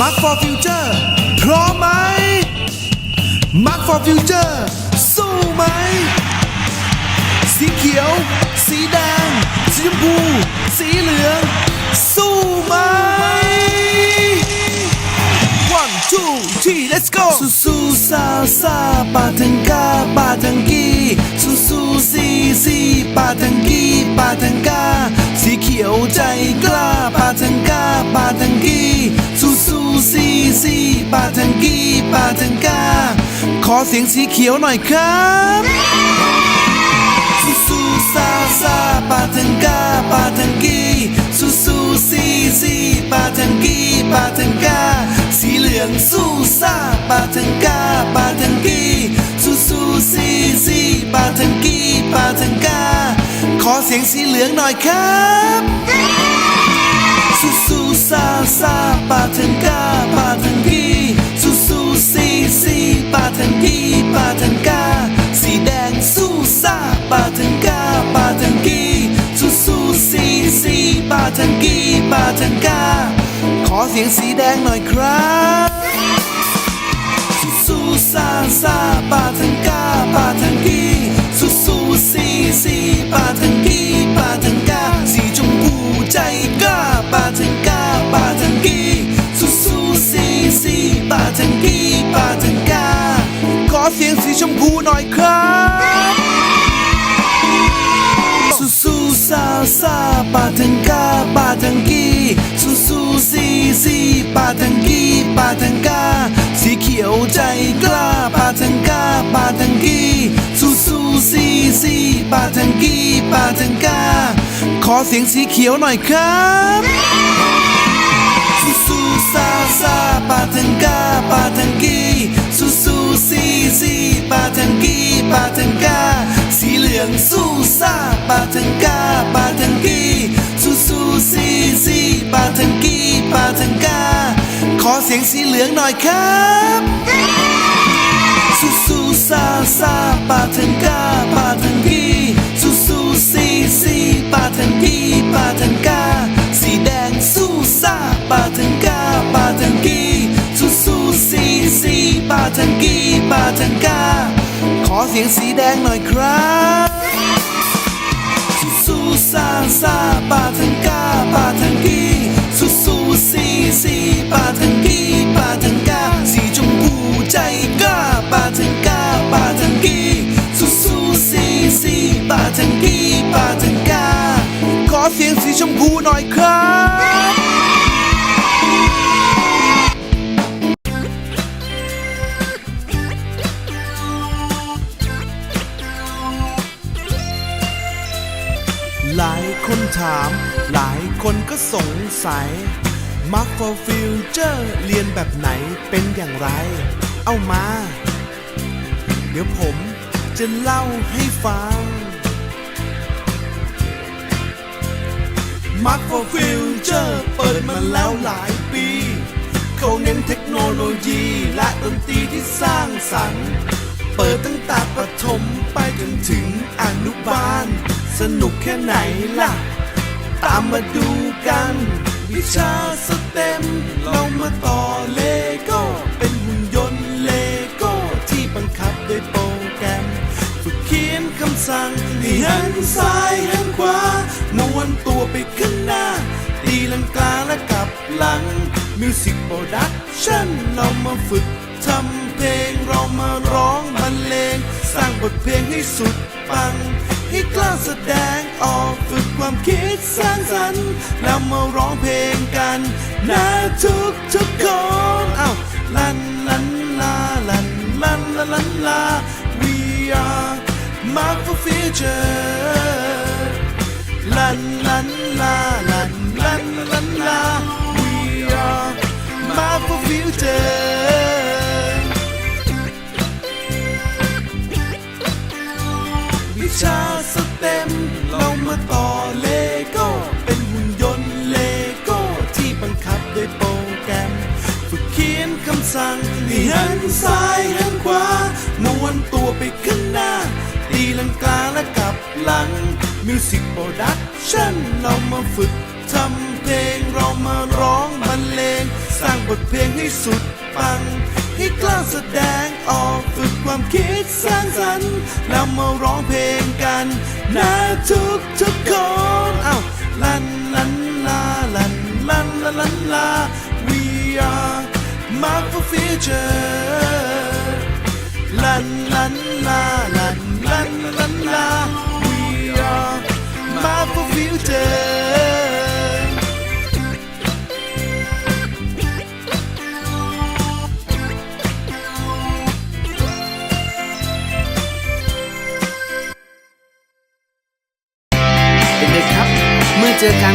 Mark for Future พร้อมไหม Mark for Future สู้ไหม สีเขียว สีแดง สีชมพู สีเหลือง สู้ไหม One two three let's go สู้สู้ซาซาปาทังกาปาทังกี สู้สู้ซีซีปาทังกีปาทังกา สีเขียวใจกล้าปาทังกาปาทังกีสู้สู้ซีซีปาทังกีปาทังกา ขอเสียงสีเขียวหน่อยครับสู้สู้ซาซาปาทังกาปาทังกีสู้สู้ซีซีปาทังกีปาทังกา สีเหลืองสู้ซาปาทังกาปาทังกี้ ซีซีปาทังกีปาทังกา ขอเสียงสีเหลืองหน่อยครับสู้สู้ซาซาปาทังกาปาทังกีสู้สู้ซีซีปาทังกีปาทังกา สีแดงสูซาปาทังกาปาทังกีสู้สู้ซีซีปาทังกีปาทังกา ขอเสียงสีแดงหน่อยครับ ซาซาปาทังกาปาทังกีสูสูซีซีปาทังกีปาทังกาสีชมพูใจกล้าปาทังกาปาทังกีสูสูซีซีปาทังกีปาทังกาขอเสียงสีชมพูหน่อยครับสูสูซาซาปาทังกา ทังกีสู้สู้ซีซีปาทังกีปาทังกาสีเขียวใจกล้าปาทังกาปาทังกีสู้สู้ซีซีปาทังกีปาทังกาขอเสียงสีเขียวหน่อยครับสู้สู้ซาซาปาทังกาปาทังกีสู้สู้ซีซีปาทังกีปาทังกาสีเหลืองสู้ซาปาทังกาปาทังกี สู้ซีซีปาทังกีปาทังกา ขอเสียงสีเหลืองหน่อยครับสู้สู้ซาซาปาทังกาปาทังกีสู้สู้ซีซีปาทังกีปาทังกา สีแดงสู้ซาปาทังกาปาทังกีสู้สู้ซีซีปาทังกีปาทังกา ขอเสียงสีแดงหน่อยครับ ซาซาปาทังกาปาทังกีสู้สู้ซีซีปาทังกีปาทังกาสีชมพูใจกล้าปาทังกาปาทังกีสู้สู้ซีซีปาทังกีปาทังกาขอเสียงสีชมพูหน่อยครับ สงสัย Mark for Future เรียนแบบไหนเป็นอย่างไร เอามา เดี๋ยวผมจะเล่าให้ฟัง Mark for Future เปิดมาแล้วหลายปี เขาเน้นเทคโนโลยีและดนตรีที่สร้างสรรค์ เปิดตั้งแต่ประถมไปจนถึงอนุบาล สนุกแค่ไหนล่ะ ตามมาดูกัน วิชาสเต็ม เรามาต่อเลโก้เป็นหุ่นยนต์เลโก้ที่บังคับด้วยโปรแกรม ฝึกเขียนคำสั่งให้หันซ้ายหันขวาม้วนตัวไปข้างหน้า ตีลังกาและกลับหลังมิวสิกโปรดักชั่นเรามาฝึกทำเพลงเรามาร้องบรรเลง สร้างบทเพลงให้สุดปัง ให้กล้าแสดงออกฝึกความคิดสร้างสรรค์แล้วมาร้องเพลงกันนะทุกทุกคนเอ้าลันลันลาลันลันลันลันลา we are mark for future ลันลันลาลันลันลันลา we are mark for future สั่งให้หันซ้ายหันขวาม้วนตัวไปข้างหน้า ตีลังกาและกลับหลังมิวสิกโปรดักชั่นเรามาฝึกทำเพลงเรามาร้องบรรเลง สร้างบทเพลงให้สุดปัง ให้กล้าแสดงออกฝึกความคิดสร้างสรรค์แล้วมาร้องเพลงกันนะทุกทุกคนเอ้าลันลันลาลันลันลันลา we are mark for future ลันลันลาลันลันลันลา we are mark for future เด็กๆครับ เมื่อเจอกัน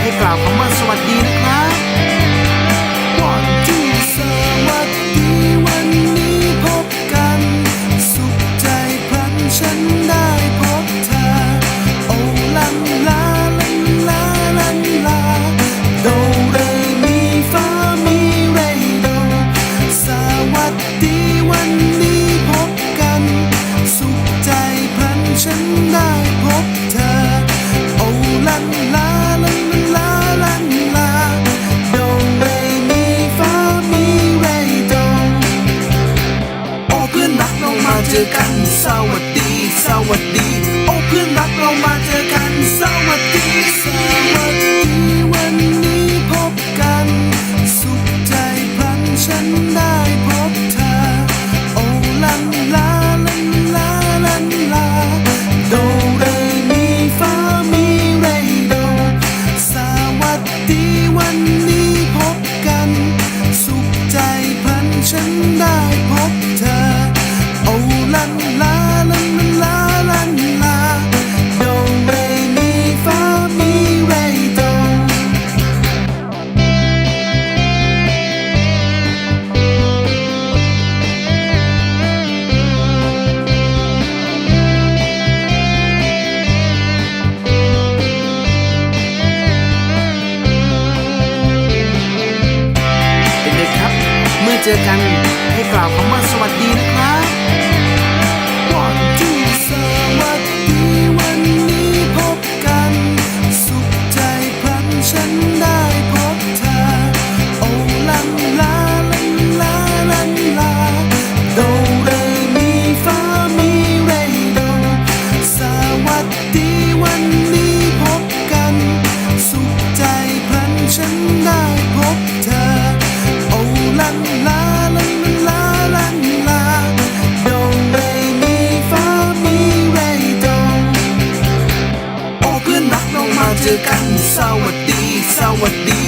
ให้กล่าวคำว่าสวัสดีนะครับ สวัสดี สวัสดี โอ้เพื่อนรักเรามาเจอกัน สวัสดี สวัสดี เจอกันให้กล่าวคำ อกัน สวัสดี สวัสดี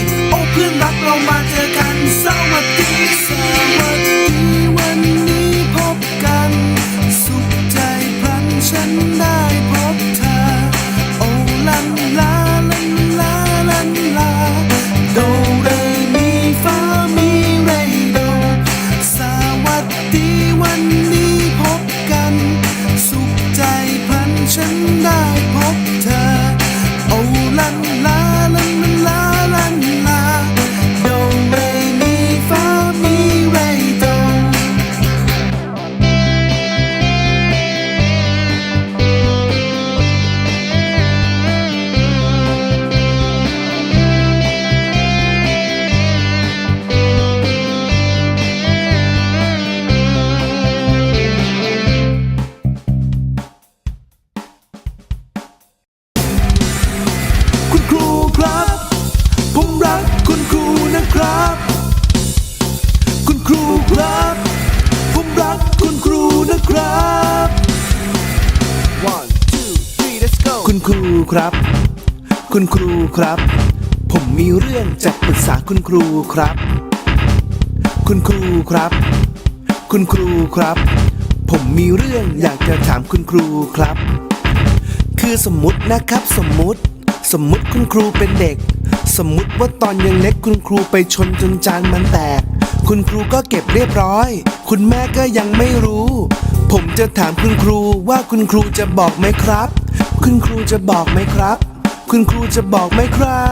ครับ ผมมีเรื่องจะปรึกษาคุณครูครับ คุณครูครับ คุณครูครับ ผมมีเรื่องอยากจะถามคุณครูครับ คือสมมตินะครับสมมติ สมมติคุณครูเป็นเด็ก สมมติว่าตอนยังเล็กคุณครูไปชนจนจานมันแตก คุณครูก็เก็บเรียบร้อย คุณแม่ก็ยังไม่รู้ ผมจะถามคุณครูว่าคุณครูจะบอกไหมครับ คุณครูจะบอกไหมครับ คุณครูจะบอกไหมครั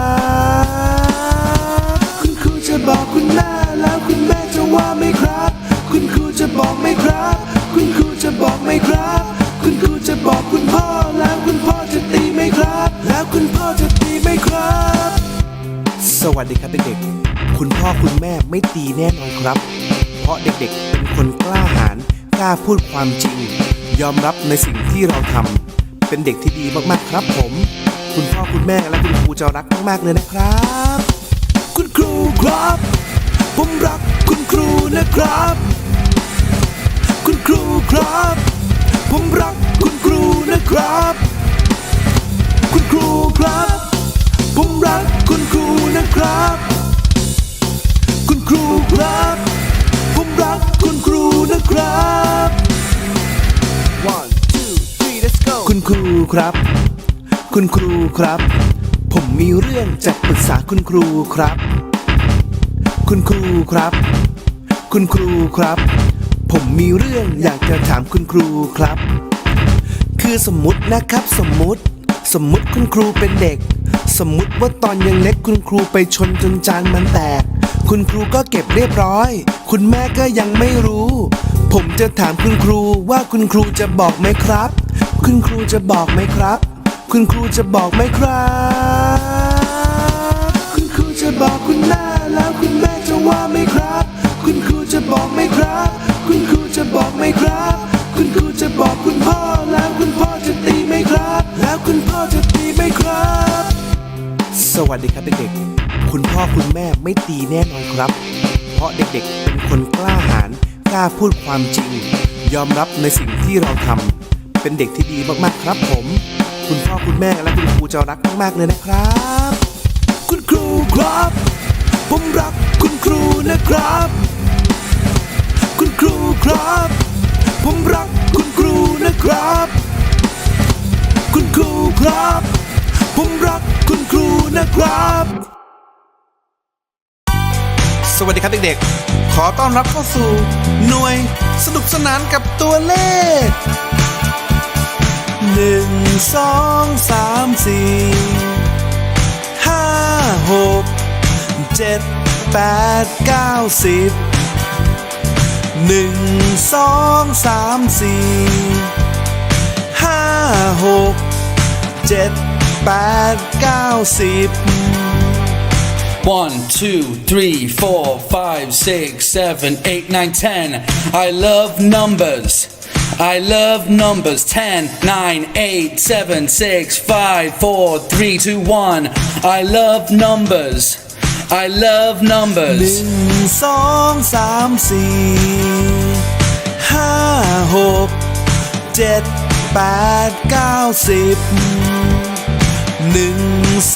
บ คุณครูจะบอกคุณแม่แล้วคุณแม่จะว่าไหมครับ คุณครูจะบอกไหมครับ คุณครูจะบอกไหมครับ คุณครูจะบอกคุณพ่อแล้วคุณพ่อจะตีไหมครับ แล้วคุณพ่อจะตีไหมครับ สวัสดีครับเด็กๆ คุณพ่อคุณแม่ไม่ตีแน่นอนครับ เพราะเด็กๆ เป็นคนกล้าหาญกล้าพูดความจริง ยอมรับในสิ่งที่เราทำเป็นเด็กที่ดีมากๆครับผม คุณพ่อคุณแม่และคุณครูจะรักมากๆเลยนะครับ คุณครูครับ ผมรักคุณครูนะครับ คุณครูครับ ผมรักคุณครูนะครับ คุณครูครับ ผมรักคุณครูนะครับ คุณครูครับ ผมรักคุณครูนะครับ One two three let's go คุณครูครับ คุณครูครับ ผมมีเรื่องจะปรึกษาคุณครูครับ คุณครูครับ คุณครูครับ ผมมีเรื่องอยากจะถามคุณครูครับ คือสมมุตินะครับสมมุติ สมมุติคุณครูเป็นเด็ก สมมุติว่าตอนยังเล็กคุณครูไปชนจนจานมันแตก คุณครูก็เก็บเรียบร้อย คุณแม่ก็ยังไม่รู้ ผมจะถามคุณครูว่าคุณครูจะบอกไหมครับ คุณครูจะบอกไหมครับ คุณครูจะบอกไหมครับ คุณครูจะบอกคุณแม่แล้วคุณแม่จะว่าไหมครับ คุณครูจะบอกไหมครับ คุณครูจะบอกไหมครับ คุณครูจะบอกคุณพ่อแล้วคุณพ่อจะตีไหมครับ แล้วคุณพ่อจะตีไหมครับ สวัสดีครับเด็กๆ คุณพ่อคุณแม่ไม่ตีแน่นอนครับ เพราะเด็กๆ เป็นคนกล้าหาญกล้าพูดความจริง ยอมรับในสิ่งที่เราทำ เป็นเด็กที่ดีมากๆครับผม คุณพ่อคุณแม่และคุณครูจะรักมากๆเลยนะครับ คุณครูครับ ผมรักคุณครูนะครับ คุณครูครับ ผมรักคุณครูนะครับ คุณครูครับ ผมรักคุณครูนะครับ สวัสดีครับเด็กๆ ขอต้อนรับเข้าสู่หน่วยสนุกสนานกับตัวเลข หนึ่งสองสามสี่ห้าหกเจ็ดแปดเก้าสิบหนึ่งสองสามสี่ห้าหกเจ็ดแปดเก้าสิบ One, two, three, four, five, six, seven, eight, nine, ten. I love numbers. I love numbers. Ten, nine, eight, seven, six, five, four, three, two, one. I love numbers. I love หนึ่ numbers. งสองสามสี่ห้าหกเจ็ดแปดเก้าสิบหนึ่ง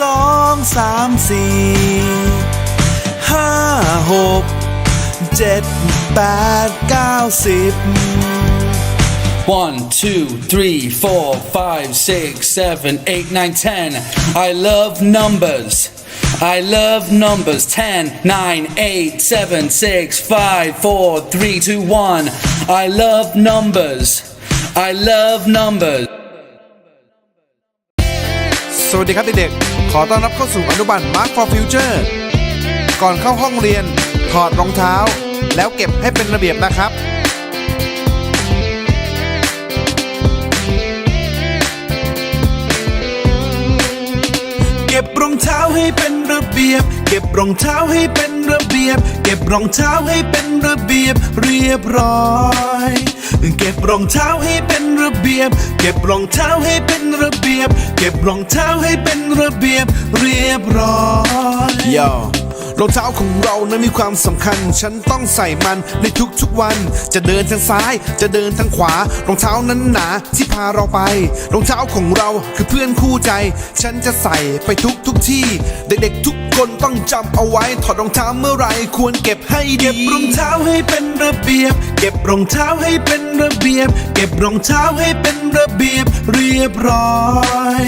สองสามสี่ห้าหกเจ็ดแปดเก้าสิบ One, two, three, four, five, six, seven, eight, nine, ten. I love numbers. I love numbers. Ten, nine, eight, seven, six, five, four, three, two, one. I love numbers. I love numbers. สวัสดีครับเด็กๆ ขอต้อนรับเข้าสู่อนุบาล Mark for Future ก่อนเข้าห้องเรียน ถอดรองเท้า แล้วเก็บให้เป็นระเบียบนะครับ ก็บรองเท้าให้เป็นระเบียบ เก็บรองเท้าให้เป็นระเบียบ เก็บรองเท้าให้เป็นระเบียบ เรียบร้อย เก็บรองเท้าให้เป็นระเบียบ เก็บรองเท้าให้เป็นระเบียบ เก็บรองเท้าให้เป็นระเบียบ เรียบร้อยย รองเท้าของเรานั้นมีความสำคัญ ฉันต้องใส่มันในทุกๆวัน จะเดินทางซ้าย จะเดินทางขวา รองเท้านั้นหนาที่พาเราไป รองเท้าของเราคือเพื่อนคู่ใจ ฉันจะใส่ไปทุกทุกๆที่ เด็กๆทุกคนต้องจำเอาไว้ ถอดรองเท้าเมื่อไรควรเก็บให้ดี เก็บรองเท้าให้เป็นระเบียบ เก็บรองเท้าให้เป็นระเบียบ เก็บรองเท้าให้เป็น ระเบียบเรียบร้อย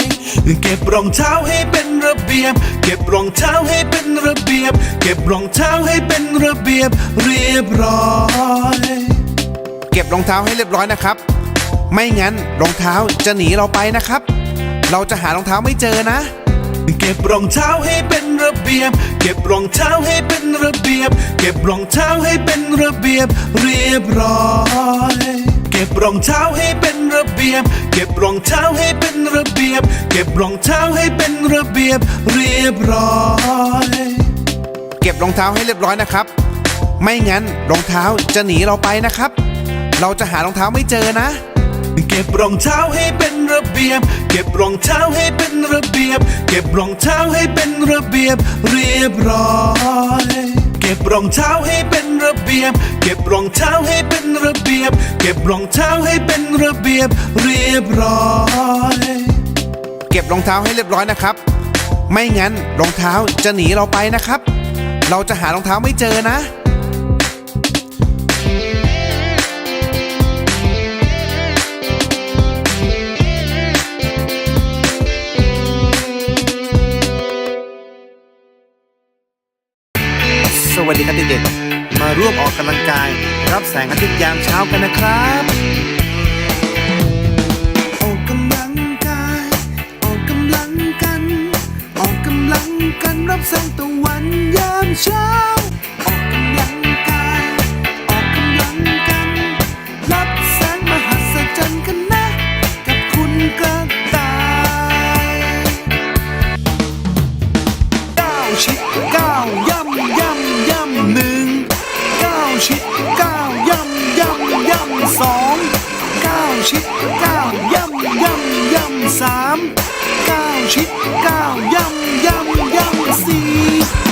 เก็บรองเท้าให้เป็นระเบียบ เก็บรองเท้าให้เป็นระเบียบ เก็บรองเท้าให้เป็นระเบียบเรียบร้อย เก็บรองเท้าให้เรียบร้อยนะครับ ไม่งั้นรองเท้าจะหนีเราไปนะครับ เราจะหารองเท้าไม่เจอนะ เก็บรองเท้าให้เป็นระเบียบ เก็บรองเท้าให้เป็นระเบียบ เก็บรองเท้าให้เป็นระเบียบเรียบร้อย เก็บรองเท้าให้เป็นระเบียบ เก็บรองเท้าให้เป็นระเบียบ เก็บรองเท้าให้เป็นระเบียบ เรียบร้อย เก็บรองเท้าให้เรียบร้อยนะครับ ไม่งั้นรองเท้าจะหนีเราไปนะครับ เราจะหารองเท้าไม่เจอนะ เก็บรองเท้าให้เป็นระเบียบ เก็บรองเท้าให้เป็นระเบียบ เก็บรองเท้าให้เป็นระเบียบ เรียบร้อยเก็บรองเท้าให้เป็นระเบียบ เก็บรองเท้าให้เป็นระเบียบ เก็บรองเท้าให้เป็นระเบียบ เรียบร้อย เก็บรองเท้าให้เรียบร้อยนะครับ ไม่งั้นรองเท้าจะหนีเราไปนะครับ เราจะหารองเท้าไม่เจอนะ วัสดีครับเด็กๆมาร่วมออกกำลังกาย รับแสงอาทิตย์ยามเช้ากันนะครับออกกำลังกายออกกำลังกัน ออกกำลังกันรับแสงตะวันยามเช้า ชิดก้าวย่ำย่ำย่ำสามก้าวชิดก้าวย่ำย่ำย่ำสี่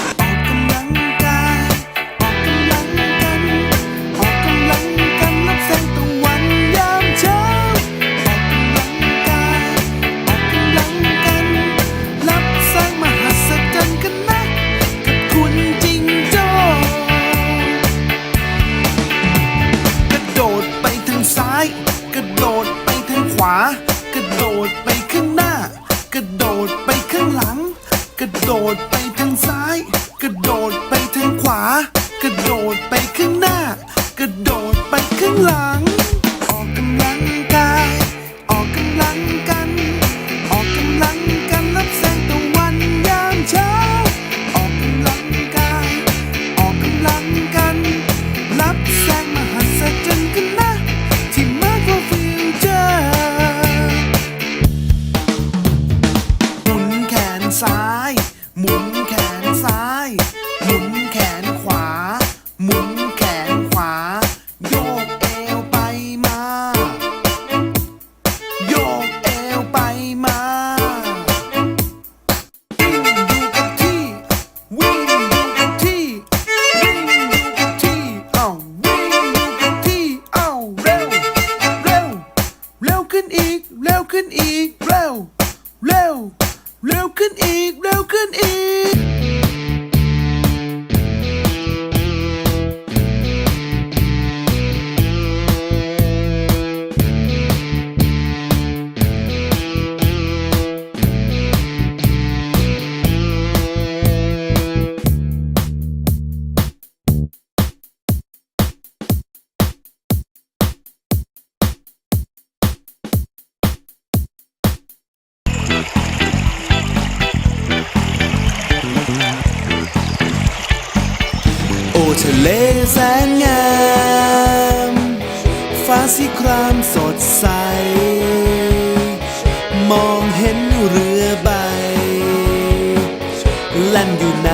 อยู่ใน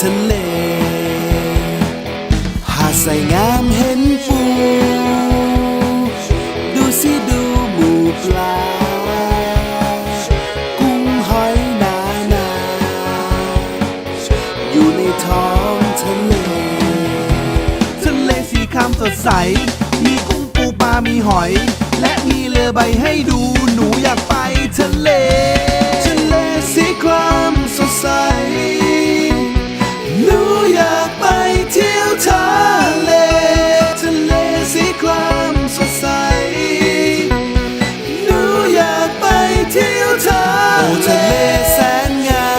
ทะเล หาดใสงามเห็นปูดูสิดูหมูปลา กุ้งหอยนานา อยู่ในท้องทะเล ทะเลสีครามสดใส มีกุ้งปูปลา มีหอย และมีเรือใบให้ดู หนูอยากไปทะเล ทะเลทะเลสีครามสดใส หนูอยากไปเที่ยวทะเลโอ้ทะเลแสนงา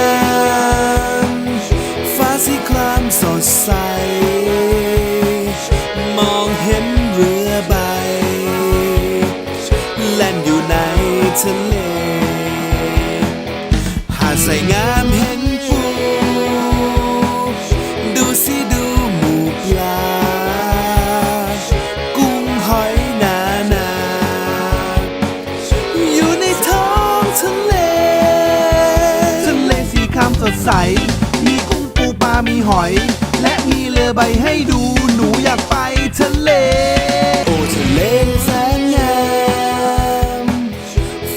มฟ้าสีครามสดใส มองเห็นเรือใบ แล่นอยู่ในทะเลหาดใสงาม ไปใบให้ดูหนูอยากไปทะเล โอ้ทะเลแสนงาม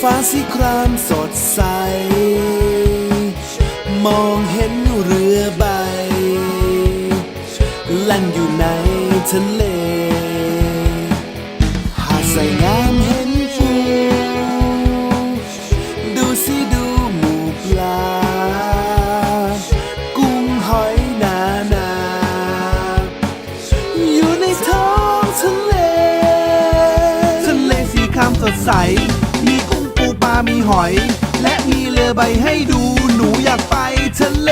ฟ้าสีครามสดใส มองเห็นเรือใบแล่นอยู่ในทะเล หอย และมีเรือใบให้ดูหนูอยากไปทะเล